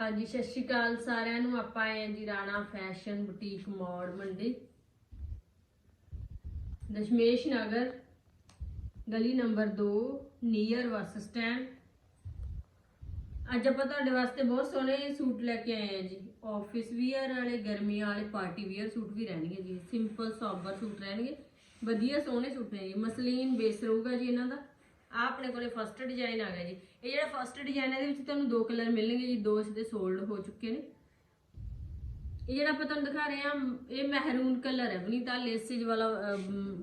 ਹਾਂਜੀ, ਸਤਿ ਸ਼੍ਰੀ ਅਕਾਲ ਸਾਰਿਆਂ ਨੂੰ। ਆਪਾਂ ਆਏ ਹਾਂ ਜੀ ਰਾਣਾ ਫੈਸ਼ਨ ਬੁਟੀਕ ਮੋੜ ਮੰਡੀ। ਦਸ਼ਮੇਸ਼ ਨਗਰ, ਗਲੀ ਨੰਬਰ 2 ਨੀਅਰ ਬੱਸ ਸਟੈਂਡ। ਅੱਜ ਆਪਾਂ ਤੁਹਾਡੇ ਵਾਸਤੇ ਬਹੁਤ ਸੋਹਣੇ ਸੂਟ ਲੈ ਕੇ ਆਏ ਹਾਂ ਜੀ। ਆਫਿਸ ਵੀਅਰ ਵਾਲੇ ਗਰਮੀਆਂ ਵਾਲੇ ਪਾਰਟੀ ਵੀਅਰ ਸੂਟ ਵੀ ਰਹਿਣਗੇ ਜੀ। ਸਿੰਪਲ ਸੋਬਰ ਸੂਟ ਰਹਿਣਗੇ। ਵਧੀਆ, ਸੋਹਣੇ ਸੂਟ ਨੇ ਜੀ। ਮਸਲੀਨ ਬੇਸ ਰਹੂਗਾ ਜੀ ਇਹਨਾਂ ਦਾ। ਆ ਆਪਣੇ ਕੋਲੇ ਫਸਟ ਡਿਜ਼ਾਈਨ ਆ ਗਿਆ ਜੀ। ਇਹ ਜਿਹੜਾ ਫਸਟ ਡਿਜ਼ਾਈਨ ਹੈ, ਇਹਦੇ ਵਿੱਚ ਤੁਹਾਨੂੰ ਦੋ ਕਲਰ ਮਿਲਣਗੇ ਜੀ, ਦੋ ਇਸ ਦੇ ਸੋਲਡ ਹੋ ਚੁੱਕੇ ਨੇ। ਇਹ ਜਿਹੜਾ ਆਪਾਂ ਤੁਹਾਨੂੰ ਦਿਖਾ ਰਹੇ ਹਾਂ, ਇਹ ਮਹਿਰੂਨ ਕਲਰ ਹੈ ਬਣੀ ਤਾਂ ਲੇਸਿਜ ਵਾਲਾ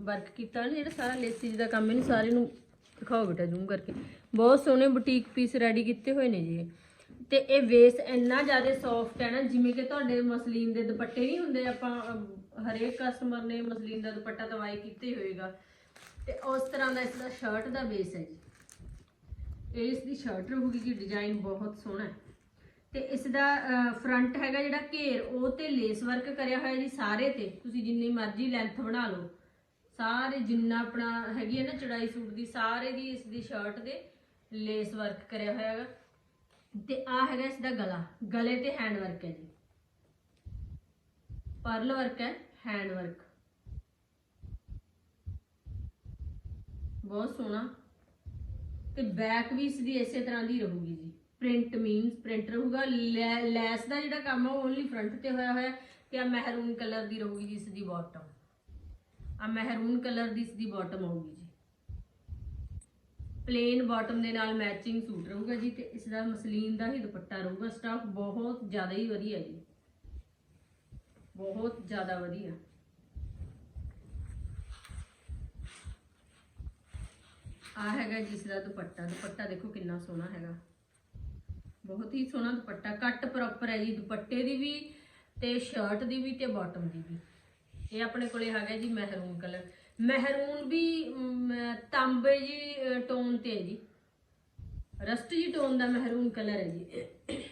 ਵਰਕ ਕੀਤਾ ਨੇ ਜਿਹੜਾ ਸਾਰਾ ਲੇਸਿਜ ਦਾ ਕੰਮ ਇਹਨੂੰ ਸਾਰੇ ਨੂੰ ਦਿਖਾਓ ਬੇਟਾ ਜ਼ੂਮ ਕਰਕੇ। ਬਹੁਤ ਸੋਹਣੇ ਬੁਟੀਕ ਪੀਸ ਰੈਡੀ ਕੀਤੇ ਹੋਏ ਨੇ ਜੀ ਇਹ। ਤੇ ਇਹ ਵੇਸ ਇੰਨਾ ਜ਼ਿਆਦਾ ਸੌਫਟ ਹੈ ਨਾ, ਜਿਵੇਂ ਕਿ ਤੁਹਾਡੇ ਮਸਲੀਨ ਦੇ ਦੁਪੱਟੇ ਨਹੀਂ ਹੁੰਦੇ, ਆਪਾਂ ਹਰੇਕ ਕਸਟਮਰ ਨੇ ਮਸਲੀਨ ਦਾ ਦੁਪੱਟਾ ਦਵਾਈ ਕੀਤੇ ਹੋਏਗਾ। ਤੇ ਉਸ ਤਰ੍ਹਾਂ ਦਾ ਇਸ ਦਾ ਸ਼ਰਟ ਦਾ ਵੇਸ ਹੈ ਜੀ। ਇਹ ਇਸ ਦੀ ਸ਼ਰਟ ਰਹੂਗੀ ਜੀ ਡਿਜ਼ਾਈਨ ਬਹੁਤ ਸੋਹਣਾ ਹੈ। ਤੇ ਇਸ ਦਾ ਫਰੰਟ ਹੈਗਾ ਜਿਹੜਾ ਘੇਰ, ਉਹ ਤੇ ਲੇਸ ਵਰਕ ਕਰਿਆ ਹੋਇਆ ਜੀ ਸਾਰੇ ਤੇ। ਤੁਸੀਂ ਜਿੰਨੀ ਮਰਜ਼ੀ ਲੈਂਥ ਬਣਾ ਲਓ। ਸਾਰੇ ਜਿੰਨਾ ਆਪਣਾ ਹੈਗੀ ਹੈ ਨਾ ਚੜਾਈ ਸੂਟ ਦੀ, ਸਾਰੇ ਦੀ ਇਸ ਦੀ ਸ਼ਰਟ ਦੇ ਲੇਸ ਵਰਕ ਕਰਿਆ ਹੋਇਆ ਹੈਗਾ। ਤੇ ਆ ਹੈਗਾ ਇਸ ਦਾ ਗਲਾ। ਗਲੇ ਤੇ ਹੈਂਡ ਵਰਕ ਹੈ ਜੀ। ਪਰਲ ਵਰਕ ਹੈ ਹੈਂਡ ਵਰਕ ਬਹੁਤ ਸੋਹਣਾ। ਤੇ ਬੈਕ ਵੀ ਇਸ ਦੀ ਇਸੇ ਤਰ੍ਹਾਂ ਦੀ ਰਹੂਗੀ ਜੀ। ਪ੍ਰਿੰਟ ਮੀਨਸ ਪ੍ਰਿੰਟ ਰਹੂਗਾ। ਲੈ- ਲੈਸ ਦਾ ਜਿਹੜਾ ਕੰਮ ਹੈ ਉਹ ਓਨਲੀ ਫਰੰਟ ਤੇ ਹੋਇਆ ਹੋਇਆ ਤੇ ਆ ਮਹਿਰੂਨ ਕਲਰ ਦੀ ਰਹੂਗੀ ਜੀ ਇਸ ਦੀ ਬਾਟਮ ਆ ਮਹਿਰੂਨ ਕਲਰ ਦੀ ਇਸ ਦੀ ਬਾਟਮ ਆਊਗੀ ਜੀ। ਪਲੇਨ ਬਾਟਮ ਦੇ ਨਾਲ ਮੈਚਿੰਗ ਸੂਟ ਰਹੂਗਾ ਜੀ ਤੇ ਇਸ ਦਾ ਮਸਲੀਨ ਦਾ ਹੀ ਦੁਪੱਟਾ ਰਹੂਗਾ। ਸਟਾਫ ਬਹੁਤ ਜ਼ਿਆਦਾ ਹੀ ਵਧੀਆ ਜੀ। ਬਹੁਤ ਜ਼ਿਆਦਾ ਵਧੀਆ। ਆ ਹੈਗਾ ਜਿਸ ਦਾ ਦੁਪੱਟਾ। ਦੁਪੱਟਾ ਦੇਖੋ ਕਿੰਨਾ ਸੋਹਣਾ ਹੈਗਾ। ਬਹੁਤ ਹੀ ਸੋਹਣਾ ਦੁਪੱਟਾ। ਕੱਟ ਪ੍ਰੋਪਰ ਹੈ ਜੀ। ਦੁਪੱਟੇ ਦੀ ਵੀ ਤੇ ਸ਼ਰਟ ਦੀ ਵੀ ਤੇ ਬਾਟਮ ਦੀ ਵੀ। ਇਹ ਆਪਣੇ ਕੋਲੇ ਹੈਗਾ ਜੀ ਮਹਿਰੂਨ ਕਲਰ। ਮਹਿਰੂਨ ਵੀ ਤਾਂਬੇ ਜੀ ਟੋਨ ਤੇ ਹੈ ਜੀ। ਰਸਟ ਜੀ ਟੋਨ ਦਾ ਮਹਿਰੂਨ ਕਲਰ ਹੈ ਜੀ।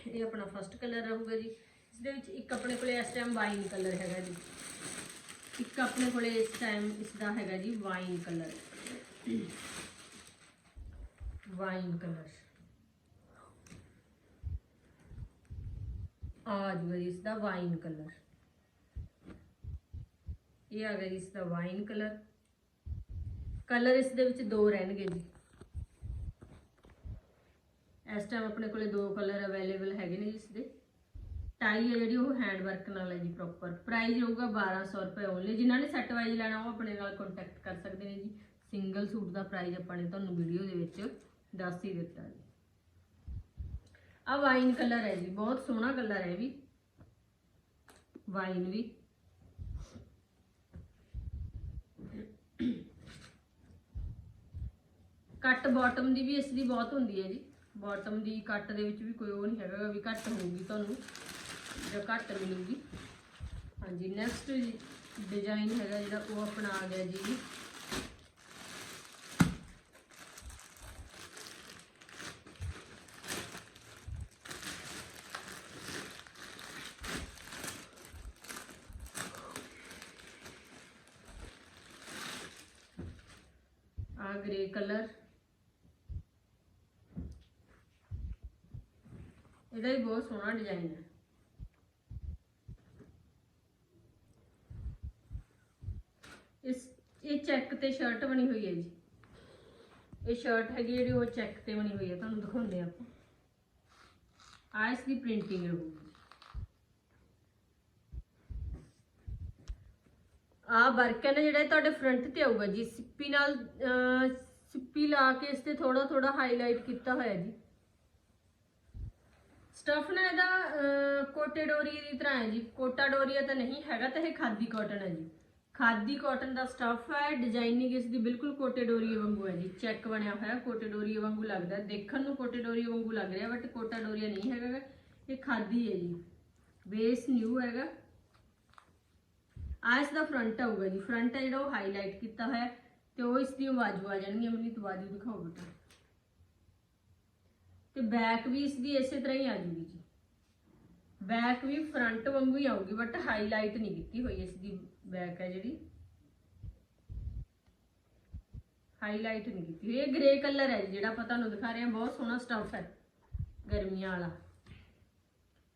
ਇਹ ਆਪਣਾ ਫਸਟ ਕਲਰ ਰਹੂਗਾ ਜੀ। ਇਸ ਦੇ ਵਿੱਚ ਇੱਕ ਆਪਣੇ ਕੋਲੇ ਇਸ ਟਾਈਮ ਵਾਈਨ ਕਲਰ ਹੈਗਾ ਜੀ। ਇੱਕ ਆਪਣੇ ਕੋਲੇ ਇਸ ਟਾਈਮ ਇਸ ਦਾ ਹੈਗਾ ਜੀ ਵਾਈਨ ਕਲਰ। ਵਾਈਨ ਕਲਰ ਆ ਜੂਗਾ ਇਸ ਦਾ ਵਾਈਨ ਕਲਰ ਇਹ ਆ ਗਿਆ ਜੀ, ਇਸ ਦਾ ਵਾਈਨ ਕਲਰ ਕਲਰ ਇਸ ਦੇ ਵਿੱਚ ਦੋ ਰਹਿਣਗੇ ਜੀ। ਇਸ ਟਾਈਮ ਆਪਣੇ ਕੋਲੇ ਦੋ ਕਲਰ ਅਵੇਲੇਬਲ ਹੈਗੇ ਨੇ ਜੀ ਇਸ ਦੇ। ਟਾਈ ਹੈ ਜਿਹੜੀ, ਉਹ ਹੈਂਡ ਵਰਕ ਨਾਲ ਹੈ ਜੀ ਪ੍ਰੋਪਰ ਪ੍ਰਾਈਸ ਹੋਊਗਾ 1200 ਰੁਪਏ ਓਨਲੀ ਜਿਨ੍ਹਾਂ ਨੇ ਸੈੱਟ ਵਾਈਜ਼ ਲੈਣਾ, ਉਹ ਆਪਣੇ ਨਾਲ ਕੰਟੈਕਟ ਕਰ ਸਕਦੇ ਨੇ ਜੀ। ਸਿੰਗਲ ਸੂਟ ਦਾ ਪ੍ਰਾਈਸ ਆਪਾਂ ਨੇ ਤੁਹਾਨੂੰ ਵੀਡੀਓ ਦੇ ਵਿੱਚ ਦੱਸ ਹੀ ਦਿੱਤਾ ਜੀ। ਆ ਵਾਈਨ ਕਲਰ ਹੈ ਜੀ, ਬਹੁਤ ਸੋਹਣਾ ਕਲਰ ਹੈ ਵੀ। ਵਾਈਨ ਵੀ। ਕੱਟ ਬਾਟਮ ਦੀ ਵੀ ਇਸ ਦੀ ਬਹੁਤ ਹੁੰਦੀ ਹੈ ਜੀ। ਬਾਟਮ ਦੀ ਕੱਟ ਦੇ ਵਿੱਚ ਵੀ ਕੋਈ ਉਹ ਨਹੀਂ ਹੈਗਾ ਵੀ ਘੱਟ ਹੋਊਗੀ ਤੁਹਾਨੂੰ, ਜਾਂ ਘੱਟ ਮਿਲੂਗੀ। ਹਾਂਜੀ ਨੈਕਸਟ ਡਿਜ਼ਾਈਨ ਹੈਗਾ ਜਿਹੜਾ ਉਹ ਆਪਣਾ ਆ ਗਿਆ ਜੀ ਆ ਗ੍ਰੇ ਕਲਰ ਇਹਦਾ ਵੀ ਬਹੁਤ ਸੋਹਣਾ ਡਿਜ਼ਾਈਨ ਹੈ। ਇਸ, ਇਹ ਚੈੱਕ ਤੇ ਸ਼ਰਟ ਬਣੀ ਹੋਈ ਹੈ ਜੀ। ਇਹ ਸ਼ਰਟ ਹੈਗੀ ਜਿਹੜੀ ਉਹ ਚੈੱਕ ਤੇ ਬਣੀ ਹੋਈ ਹੈ, ਤੁਹਾਨੂੰ ਦਿਖਾਉਂਦੇ ਹਾਂ ਆਪਾਂ। ਆ ਇਸ ਦੀ ਪ੍ਰਿੰਟਿੰਗ ਰਹੂਗੀ ਆ ਵਰਕਨ ਜਿਹੜਾ ਤੁਹਾਡੇ ਫਰੰਟ ਤੇ ਆਊਗਾ ਜੀ। ਸਿੱਪੀ ਨਾਲ ਸਿੱਪੀ ਲਾ ਕੇ ਇਸ ਤੇ ਥੋੜਾ ਥੋੜਾ ਹਾਈਲਾਈਟ ਕੀਤਾ ਹੋਇਆ ਜੀ। ਸਟਫ ਨਾ ਇਹਦਾ ਅਹ, ਕੋਟੇ ਡੋਰੀ ਦੀ ਤਰ੍ਹਾਂ ਹੈ ਜੀ। ਕੋਟਾ ਡੋਰੀਆ ਤਾਂ ਨਹੀਂ ਹੈਗਾ ਤਾਂ ਇਹ ਖਾਦੀ ਕਾਟਨ ਹੈ ਜੀ। ਖਾਦੀ ਕਾਟਨ ਦਾ ਸਟਫ ਹੈ ਡਿਜ਼ਾਈਨਿੰਗ ਇਸ ਦੀ ਬਿਲਕੁਲ ਕੋਟੇ ਡੋਰੀ ਵਾਂਗੂ ਹੈ ਜੀ। ਚੈੱਕ ਬਣਿਆ ਹੋਇਆ ਕੋਟੇ ਡੋਰੀ ਵਾਂਗੂ ਲੱਗਦਾ। ਦੇਖਣ ਨੂੰ ਕੋਟੇ ਡੋਰੀ ਵਾਂਗੂ ਲੱਗ ਰਿਹਾ ਬਟ ਕੋਟਾ ਡੋਰੀਆ ਨਹੀਂ ਹੈਗਾ ਇਹ ਖਾਦੀ ਹੈ ਜੀ। ਬੇਸ ਨਿਊ ਹੈਗਾ। ਆ ਇਸ ਦਾ ਫਰੰਟ ਆਊਗਾ ਜੀ। ਫਰੰਟ ਹੈ ਜਿਹੜਾ ਉਹ ਹਾਈਲਾਈਟ ਕੀਤਾ ਹੋਇਆ ਹੈ ਤੇ ਉਹ ਇਸ ਦੀ ਬਾਜੂ ਆ ਜਾਣਗੀਆਂ। ਮੈਨੂੰ ਤਾਂ ਬਾਜੂ ਦਿਖਾਓ ਬੇਟਾ। ਤੇ ਬੈਕ ਵੀ ਇਸ ਦੀ ਇਸੇ ਤਰ੍ਹਾਂ ਹੀ ਆ ਜੂਗੀ ਜੀ। ਬੈਕ ਵੀ ਫਰੰਟ ਵਾਂਗੂ ਹੀ ਆਊਗੀ ਬਟ ਹਾਈਲਾਈਟ ਨਹੀਂ ਕੀਤੀ ਹੋਈ ਇਸ ਦੀ ਬੈਕ ਹੈ ਜਿਹੜੀ। ਹਾਈਲਾਈਟ ਨਹੀਂ ਕੀਤੀ ਹੋਈ। ਇਹ ਗ੍ਰੇ ਕਲਰ ਹੈ ਜੀ, ਜਿਹੜਾ ਆਪਾਂ ਤੁਹਾਨੂੰ ਦਿਖਾ ਰਹੇ ਹਾਂ। ਬਹੁਤ ਸੋਹਣਾ ਸਟਫ ਹੈ ਗਰਮੀਆਂ ਵਾਲਾ।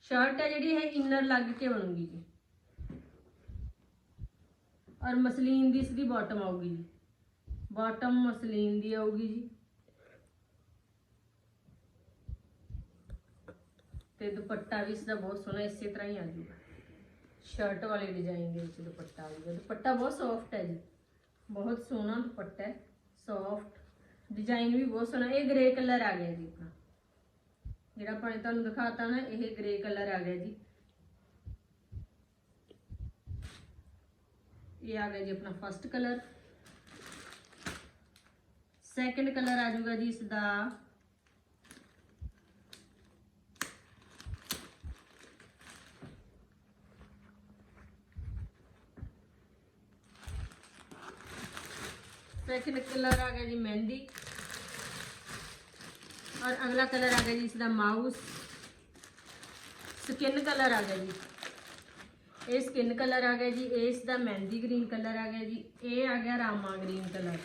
ਸ਼ਰਟ ਹੈ ਜਿਹੜੀ ਇਹ ਇਨਰ ਲੱਗ ਕੇ ਬਣੂਗੀ ਜੀ। ਔਰ ਮਸਲੀਨ ਦੀ ਇਸਦੀ ਬਾਟਮ ਆਊਗੀ ਜੀ। ਬਾਟਮ ਮਸਲੀਨ ਦੀ ਆਊਗੀ ਜੀ। ਤੇ ਦੁਪੱਟਾ ਵੀ ਇਸਦਾ ਬਹੁਤ ਸੋਹਣਾ, ਇਸੇ ਤਰ੍ਹਾਂ ਹੀ ਆ ਜੂਗਾ। ਸ਼ਰਟ ਵਾਲੇ ਡਿਜ਼ਾਈਨ ਦੇ ਵਿੱਚ ਦੁਪੱਟਾ ਆਊਗਾ ਦੁਪੱਟਾ ਬਹੁਤ ਸੌਫਟ ਹੈ ਜੀ। ਬਹੁਤ ਸੋਹਣਾ ਦੁਪੱਟਾ ਹੈ। ਸੌਫਟ ਡਿਜ਼ਾਈਨ ਵੀ ਬਹੁਤ ਸੋਹਣਾ। ਇਹ ਗ੍ਰੇ ਕਲਰ ਆ ਗਿਆ ਜੀ ਆਪਣਾ। ਜਿਹੜਾ ਆਪਾਂ ਨੇ ਤੁਹਾਨੂੰ ਦਿਖਾਤਾ ਨਾ, ਇਹ ਗ੍ਰੇ ਕਲਰ ਆ ਗਿਆ ਜੀ। ਇਹ ਆ ਗਿਆ ਜੀ ਆਪਣਾ ਫਸਟ ਕਲਰ ਸੈਕੰਡ ਕਲਰ ਆ ਜਾਊਗਾ ਜੀ ਇਸ ਦਾ। ਸੈਕੰਡ ਕਲਰ ਆ ਗਿਆ ਜੀ ਮਹਿੰਦੀ। ਔਰ ਅਗਲਾ ਕਲਰ ਆ ਗਿਆ ਜੀ ਇਸ ਦਾ ਮਾਊਸ ਸਕਿਨ ਕਲਰ ਆ ਗਿਆ ਜੀ। ਇਹ ਸਕਿਨ ਕਲਰ ਆ ਗਿਆ ਜੀ, ਇਹ ਇਸ ਦਾ ਮਹਿੰਦੀ ਗ੍ਰੀਨ ਕਲਰ ਆ ਗਿਆ ਜੀ, ਇਹ ਆ ਗਿਆ Rama green colour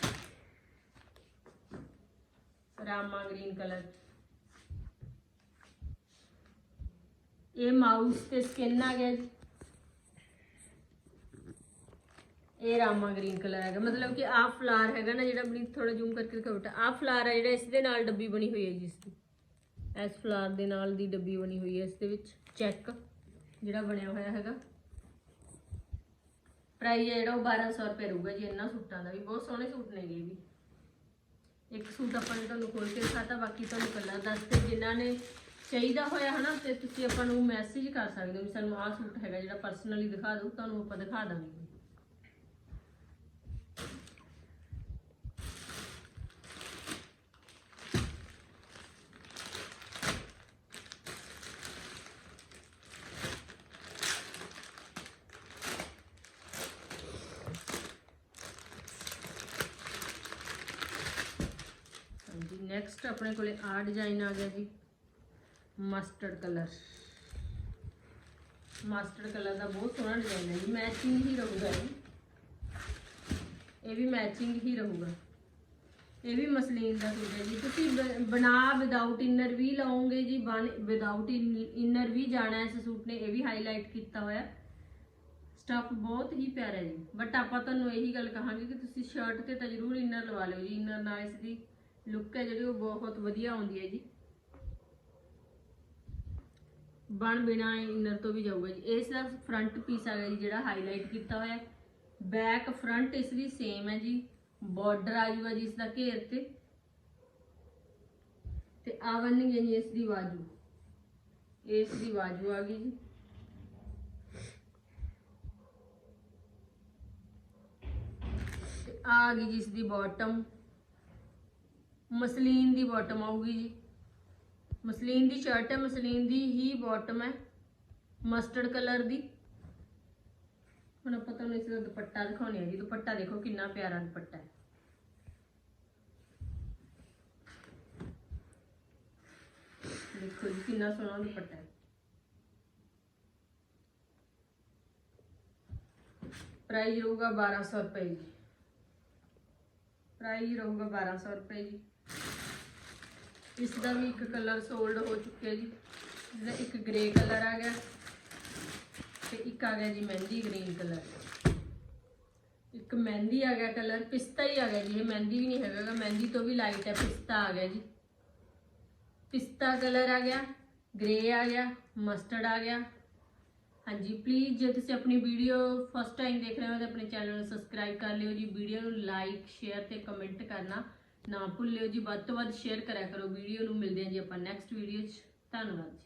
Rama green colour ਇਹ ਮਾਊਸ ਤੇ ਸਕਿਨ ਆ ਗਿਆ ਜੀ। ਇਹ ਰਾਮਾ ਗ੍ਰੀਨ ਕਲਰ ਹੈਗਾ ਮਤਲਬ ਕਿ ਆਹ ਫਲਾਰ ਹੈਗਾ ਨਾ, ਜਿਹੜਾ ਆਪਣੀ ਥੋੜਾ ਜ਼ੂਮ ਕਰਕੇ ਦਿਖਾਓ ਬੇਟਾ, ਆਹ ਫਲਾਰ ਆ ਜਿਹੜਾ ਇਸ ਦੇ ਨਾਲ ਡੱਬੀ ਬਣੀ ਹੋਈ ਹੈ ਜੀ ਇਸ ਦੀ। ਇਸ ਫਲਾਰ ਦੇ ਨਾਲ ਦੀ ਡੱਬੀ ਬਣੀ ਹੋਈ ਹੈ ਇਸ ਦੇ ਵਿੱਚ। ਚੈੱਕ ਜਿਹੜਾ ਬਣਿਆ ਹੋਇਆ ਹੈਗਾ। ਪ੍ਰਾਈਸ ਹੈ ਜਿਹੜਾ ਉਹ 1200 ਰੁਪਏ ਰਹੂਗਾ ਜੀ, ਇਹਨਾਂ ਸੂਟਾਂ ਦਾ ਵੀ। ਬਹੁਤ ਸੋਹਣੇ ਸੂਟ ਨੇਗੇ ਇਹ ਵੀ। ਇੱਕ ਸੂਟ ਆਪਾਂ ਨੇ ਤੁਹਾਨੂੰ ਖੋਲ ਕੇ ਦਿਖਾਤਾ, ਬਾਕੀ ਤੁਹਾਨੂੰ ਕਲਰ ਦੱਸਦੇ ਜਿਨ੍ਹਾਂ ਨੇ ਚਾਹੀਦਾ ਹੋਇਆ ਹਨਾ, ਤੇ ਤੁਸੀਂ ਆਪਾਂ ਨੂੰ ਮੈਸੇਜ ਕਰ ਸਕਦੇ ਹੋ ਵੀ ਸਾਨੂੰ ਆਹ ਸੂਟ ਹੈਗਾ ਜਿਹੜਾ ਪਰਸਨਲੀ ਦਿਖਾ ਦਿਓ ਤੁਹਾਨੂੰ ਆਪਾਂ ਦਿਖਾ ਦਾਂਗੇ ਹਾਂਜੀ ਨੈਕਸਟ ਆਪਣੇ ਕੋਲੇ ਆ ਡਿਜ਼ਾਈਨ ਆ ਗਿਆ ਜੀ। ਮਸਟਰਡ ਕਲਰ ਮਸਟਰਡ ਕਲਰ ਦਾ ਬਹੁਤ ਸੋਹਣਾ ਡਿਜ਼ਾਈਨ ਹੈ ਜੀ। ਮੈਚਿੰਗ ਹੀ ਰਹੂਗਾ ਜੀ। ਇਹ ਵੀ ਮੈਚਿੰਗ ਹੀ ਰਹੂਗਾ। ਇਹ ਵੀ ਮਸਲੀਨ ਦਾ ਸੂਟ ਹੈ ਜੀ। ਤੁਸੀਂ ਬ- ਬਣਾ ਵਿਦਆਊਟ ਇਨਰ ਵੀ ਲਾਓਗੇ ਜੀ। ਬਣ ਵਿਦਆਊਟ ਇਨਰ ਵੀ ਜਾਣਾ ਇਸ ਸੂਟ ਨੇ। ਇਹ ਵੀ ਹਾਈਲਾਈਟ ਕੀਤਾ ਹੋਇਆ। ਸਟਫ ਬਹੁਤ ਹੀ ਪਿਆਰਾ ਜੀ। ਬਟ ਆਪਾਂ ਤੁਹਾਨੂੰ ਇਹੀ ਗੱਲ ਕਹਾਂਗੇ ਕਿ ਤੁਸੀਂ ਸ਼ਰਟ ਤੇ ਤਾਂ ਜ਼ਰੂਰ ਇਨਰ ਲਵਾ ਲਿਓ ਜੀ। ਇਨਰ ਨਾਲ ਇਸ ਦੀ ਲੁੱਕ ਹੈ ਜਿਹੜੀ ਉਹ ਬਹੁਤ ਵਧੀਆ ਆਉਂਦੀ ਹੈ ਜੀ। ਬਣ ਬਿਨਾ ਇਨਰ ਤੋਂ ਵੀ ਜਾਊਗਾ ਜੀ। ਇਸ ਦਾ ਫਰੰਟ ਪੀਸ ਆ ਗਿਆ ਜੀ ਜਿਹੜਾ ਹਾਈਲਾਈਟ ਕੀਤਾ ਹੋਇਆ ਬੈਕ ਫਰੰਟ ਇਸ ਦੀ ਸੇਮ ਹੈ ਜੀ। ਬਾਰਡਰ ਆ ਜੂਗਾ ਜੀ ਇਸ ਦਾ ਘੇਰ ਤੇ। ਤੇ ਆ ਬਣਨਗੇ ਜੀ ਇਸ ਦੀ ਬਾਜੂ ਇਸ ਦੀ ਬਾਜੂ ਆ ਗਈ ਜੀ। ਤੇ ਆ ਗਈ ਜੀ ਇਸ ਦੀ ਬਾਟਮ ਮਸਲੀਨ ਦੀ ਬਾਟਮ ਆਊਗੀ ਜੀ। ਮਸਲੀਨ ਦੀ ਸ਼ਰਟ ਹੈ, ਮਸਲੀਨ ਦੀ ਹੀ ਬਾਟਮ ਹੈ ਮਸਟਰਡ ਕਲਰ ਦੀ। ਹੁਣ ਆਪਾਂ ਤੁਹਾਨੂੰ ਇਸ ਦਾ ਦੁਪੱਟਾ ਦਿਖਾਉਣੇ ਆ ਜੀ। ਦੁਪੱਟਾ ਦੇਖੋ ਕਿੰਨਾ ਪਿਆਰਾ ਦੁਪੱਟਾ ਹੈ। ਦੇਖੋ ਜੀ, ਕਿੰਨਾ ਸੋਹਣਾ ਦੁਪੱਟਾ ਹੈ। ਪ੍ਰਾਈਸ ਰਹੂਗਾ 1200 ਰੁਪਏ ਜੀ। ਪ੍ਰਾਈਸ ਰਹੂਗਾ 1200 ਰੁਪਏ ਜੀ। ਇਸ ਦਾ ਵੀ ਇੱਕ ਕਲਰ ਸੋਲਡ ਹੋ ਚੁੱਕਿਆ ਜੀ। ਜਿਹਦਾ ਇੱਕ ਗ੍ਰੇ ਕਲਰ ਆ ਗਿਆ ਤੇ ਇੱਕ ਆ ਗਿਆ ਜੀ ਮਹਿੰਦੀ ਗ੍ਰੀਨ ਕਲਰ ਇੱਕ ਮਹਿੰਦੀ ਆ ਗਿਆ ਕਲਰ ਪਿਸਤਾ ਹੀ ਆ ਗਿਆ ਜੀ। ਇਹ ਮਹਿੰਦੀ ਵੀ ਨਹੀਂ ਹੈਗਾ ਮਹਿੰਦੀ ਤੋਂ ਵੀ ਲਾਈਟ ਹੈ ਪਿਸਤਾ ਆ ਗਿਆ ਜੀ। ਪਿਸਤਾ ਕਲਰ ਆ ਗਿਆ ਗ੍ਰੇ ਆ ਗਿਆ ਮਸਟਰਡ ਆ ਗਿਆ। ਹਾਂਜੀ ਪਲੀਜ਼ ਜੇ ਤੁਸੀਂ ਆਪਣੀ ਵੀਡੀਓ ਫਸਟ ਟਾਈਮ ਦੇਖ ਰਹੇ ਹੋ ਤਾਂ ਆਪਣੇ ਚੈਨਲ ਨੂੰ ਸਬਸਕ੍ਰਾਈਬ ਕਰ ਲਿਓ ਜੀ। ਵੀਡੀਓ ਨੂੰ ਲਾਈਕ ਸ਼ੇਅਰ ਤੇ ਕਮੈਂਟ ਕਰਨਾ। ਨਾ ਭੁੱਲਿਓ ਜੀ, ਵੱਧ ਤੋਂ ਵੱਧ ਸ਼ੇਅਰ ਕਰਿਆ ਕਰੋ, ਵੀਡੀਓ ਨੂੰ ਮਿਲਦੇ ਹਾਂ ਜੀ ਆਪਾਂ ਨੈਕਸਟ ਵੀਡੀਓ 'ਚ। ਧੰਨਵਾਦ ਜੀ।